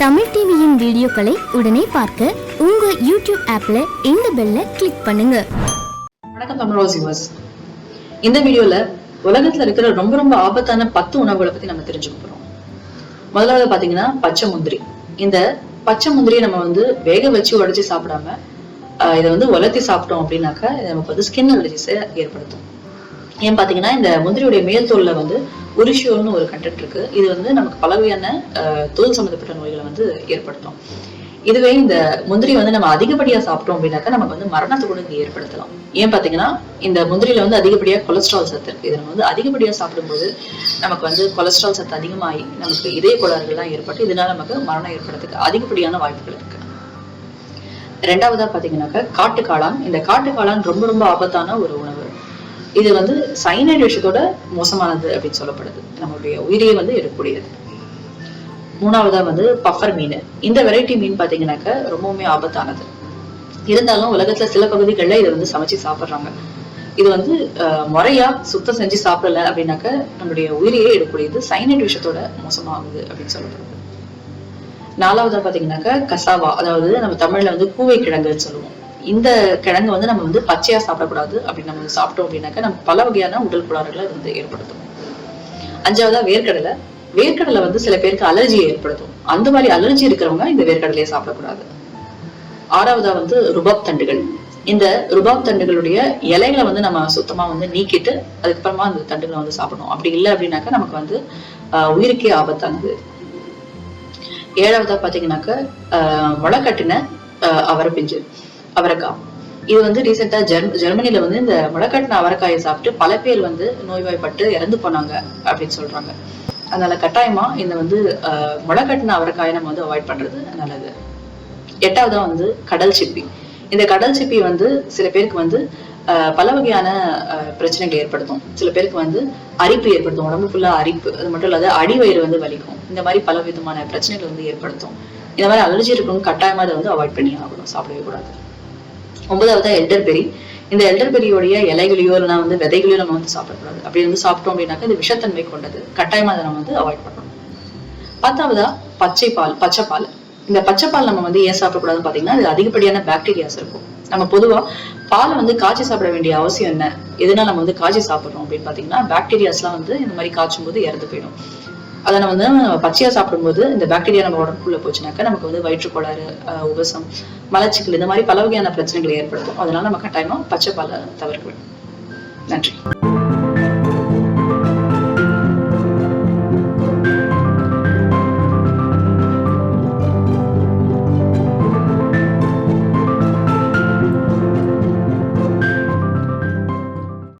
தமிழ் டிவியின் வீடியோக்களை உடனே பார்க்க உங்க யூடியூப் ஆப்ல இந்த பெல்ல கிளிக் பண்ணுங்க. வணக்கம் தமிழ் வியூவர்ஸ் இந்த வீடியோல உலகத்துல இருக்கிற ரொம்ப ரொம்ப ஆபத்தான பத்து உணவுகளை பத்தி நம்ம தெரிஞ்சுக்க போறோம். முதலாவது பாத்தீங்கன்னா பச்சை முந்திரி. இந்த பச்சை முந்திரியை நம்ம வந்து வேக வச்சு உடைச்சு சாப்பிடாம ஆஹ் இதை வந்து உலர்த்தி சாப்பிட்டோம் அப்படின்னாக்கா நமக்கு வந்து ஸ்கின் அலர்ஜிஸை ஏற்படுத்தும். ஏன் பார்த்தீங்கன்னா இந்த முந்திரியுடைய மேல் தோலில் வந்து உரிஷியோன்னு ஒரு கண்டென்ட் இருக்கு. இது வந்து நமக்கு பலவையான தோல் சம்மந்தப்பட்ட நோய்களை வந்து ஏற்படுத்தும். இதுவே இந்த முந்திரி வந்து நம்ம அதிகப்படியாக சாப்பிட்டோம் அப்படின்னாக்கா நமக்கு வந்து மரணத்தை கூட இங்க ஏற்படுத்தலாம். ஏன் பார்த்தீங்கன்னா இந்த முந்திரியில வந்து அதிகப்படியாக கொலஸ்ட்ரால் சத்து இருக்கு. இதை நம்ம வந்து அதிகப்படியாக சாப்பிடும்போது நமக்கு வந்து கொலஸ்ட்ரால் சத்து அதிகமாகி நமக்கு இதய கோளாறுகள்லாம் ஏற்பட்டு இதனால நமக்கு மரணம் ஏற்படுறதுக்கு அதிகப்படியான வாய்ப்புகள் இருக்கு. ரெண்டாவதா பார்த்தீங்கன்னாக்கா காட்டு காளான் இந்த காட்டு காளான் ரொம்ப ரொம்ப ஆபத்தான ஒரு உணவு. இது வந்து சைனைடு விஷயத்தோட மோசமானது அப்படின்னு சொல்லப்படுது. நம்மளுடைய உயிரையே வந்து எடுக்கக்கூடியது மூணாவதா வந்து பஃபர் மீன். இந்த வெரைட்டி மீன் பார்த்தீங்கன்னாக்க ரொம்பவுமே ஆபத்தானது. இருந்தாலும் உலகத்துல சில பகுதிகளில் இதை வந்து சமைச்சு சாப்பிட்றாங்க. இது வந்து முறையா சுத்தம் செஞ்சு சாப்பிடல அப்படின்னாக்க நம்மளுடைய உயிரையே எடுக்கக்கூடியது சைனைட் விஷயத்தோட மோசமாகுது அப்படின்னு சொல்லப்படுது. நாலாவதா பாத்தீங்கன்னாக்க கசாவா அதாவது நம்ம தமிழ்ல வந்து கூவை கிழங்குன்னு சொல்லுவோம். இந்த கிழங்கு வந்து நம்ம வந்து பச்சையா சாப்பிடக்கூடாது. அப்படின்னு நம்ம வந்து சாப்பிட்டோம் அப்படின்னாக்கா நம்ம பல வகையான உடல் கோளாறுகளை வந்து ஏற்படுத்தும். அஞ்சாவதா வேர்க்கடலை. வேர்க்கடலை வந்து சில பேருக்கு அலர்ஜியை ஏற்படுத்தும். அந்த மாதிரி அலர்ஜி இருக்கிறவங்க இந்த வேர்க்கடலையை சாப்பிடக்கூடாது. ஆறாவதா வந்து ருபாப் தண்டுகள். இந்த ருபாப் தண்டுகளுடைய இலைகளை வந்து நம்ம சுத்தமா வந்து நீக்கிட்டு அதுக்கப்புறமா அந்த தண்டுகளை வந்து சாப்பிடணும். அப்படி இல்லை அப்படின்னாக்கா நமக்கு வந்து ஆஹ், உயிருக்கே ஆபத்தானது. ஏழாவதா பாத்தீங்கன்னாக்க ஆஹ், முளைக்கட்டின அவரை அவரைப்பிஞ்சு. அவரைக்காய். இது வந்து ரீசெண்டா ஜெர்ம ஜெர்மனில வந்து இந்த முளைக்கட்டின அவரைக்காயை சாப்பிட்டு பல பேர் வந்து நோய்வாய்ப்பட்டு இறந்து போனாங்க அப்படின்னு சொல்றாங்க. அதனால கட்டாயமா இந்த வந்து முளைக்கட்டின அவரைக்காயை நம்ம வந்து அவாய்ட் பண்றது நல்லது. எட்டாவதா வந்து கடல் சிப்பி. இந்த கடல் சிப்பி வந்து சில பேருக்கு வந்து பல வகையான பிரச்சனைகள் ஏற்படுத்தும். சில பேருக்கு வந்து அரிப்பு ஏற்படுத்தும். உடம்பு ஃபுல்லா அரிப்பு. அது மட்டும் இல்லாத அடிவயிறு வந்து வலிக்கும். இந்த மாதிரி பல விதமான பிரச்சனைகள் வந்து ஏற்படுத்தும். இந்த மாதிரி அலர்ஜி இருக்கணும் கட்டாயமா அதை வந்து அவாய்ட் பண்ணி ஆகணும். சாப்பிடவே கூடாது. ஒன்பதாவதா எல்டர்பெரி இந்த எல்டர்பெரியோடைய இலைகளையோ இல்லைனா வந்து விதைகளையோ நம்ம வந்து சாப்பிடக்கூடாது. அப்படி வந்து சாப்பிட்டோம் அப்படின்னாக்க இது விஷத்தன்மை கொண்டது. கட்டாயமா அதை நம்ம வந்து அவாய்ட் பண்ணணும். பத்தாவதா பச்சை பால் பச்சை பால் இந்த பச்சை பால் நம்ம வந்து ஏன் சாப்பிடக்கூடாதுன்னு பாத்தீங்கன்னா இது அதிகப்படியான பாக்டீரியாஸ் இருக்கும். நம்ம பொதுவா பாலை வந்து காய்ச்சி சாப்பிட வேண்டிய அவசியம் என்ன? எதனால நம்ம வந்து காய்ச்சி சாப்பிடுறோம் அப்படின்னு பாத்தீங்கன்னா பாக்டீரியாஸ்லாம் வந்து இந்த மாதிரி காய்ச்சும் போது இறந்து போயிடும். அதை நம்ம வந்து நம்ம பச்சையா சாப்பிடும்போது இந்த பாக்டீரியா நம்ம உடம்புக்குள்ள போச்சுனாக்கா நமக்கு வந்து வயிற்றுக்கோளாறு ஆஹ் உபசம் மலச்சிக்கல் இந்த மாதிரி பல வகையான பிரச்சனைகளை ஏற்படுத்தும். அதனால நம்ம கட்டாயமா பச்சை பாலை தவிர்க்க வேண்டும். நன்றி.